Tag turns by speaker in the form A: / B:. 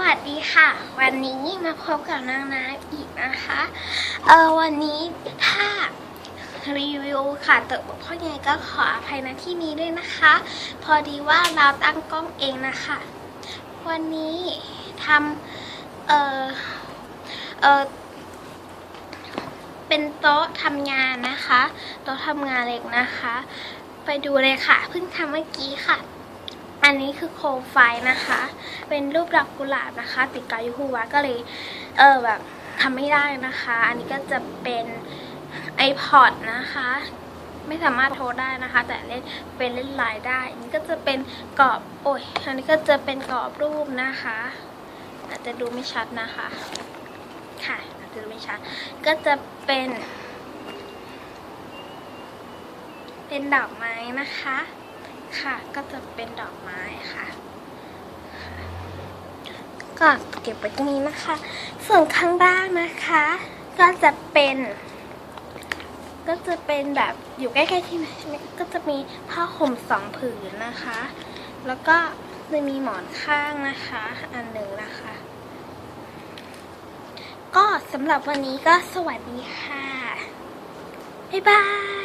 A: วัสดีค่ะ วันนี้มาพบกับนางน้าอีกนะคะเออวันนี้ถ้ารีวิวค่ะเติบพ่อใหญ่ก็ขออภัยในที่นี้ด้วยนะคะ พอดีว่าเราตั้งกล้องเองนะคะ วันนี้ทำเออเออเป็นโต๊ะทำงานนะคะ โต๊ะทำงานเล็กนะคะ ไปดูเลยค่ะเพิ่งทำเมื่อกี้ค่ะ อันนี้คือโคมไฟนะคะ เป็นรูปดอกกุหลาบนะคะ ติดกายูฮูวะก็เลย เออแบบทำไม่ได้นะคะ อันนี้ก็จะเป็น iPod นะคะ ไม่สามารถโทรได้นะคะ แต่เล่นเป็นเล่นไลน์ได้ อันนี้ก็จะเป็นกรอบ โอ้ย อันนี้ก็จะเป็นกรอบรูปนะคะ อาจจะดูไม่ชัดนะคะ ค่ะอาจจะดูไม่ชัด ก็จะเป็น เป็นดอกไม้นะคะ ค่ะ ก็จะเป็นดอกไม้ค่ะ ก็เก็บไว้ตรงนี้นะคะ ส่วนข้างล่างนะคะ ก็จะเป็น ก็จะเป็นแบบอยู่ใกล้ๆที่ก็จะมีผ้าห่มสองผืนนะคะ แล้วก็จะมีหมอนข้างนะคะ อันหนึ่งนะคะ ก็สำหรับวันนี้ก็สวัสดีค่ะ บ๊ายบาย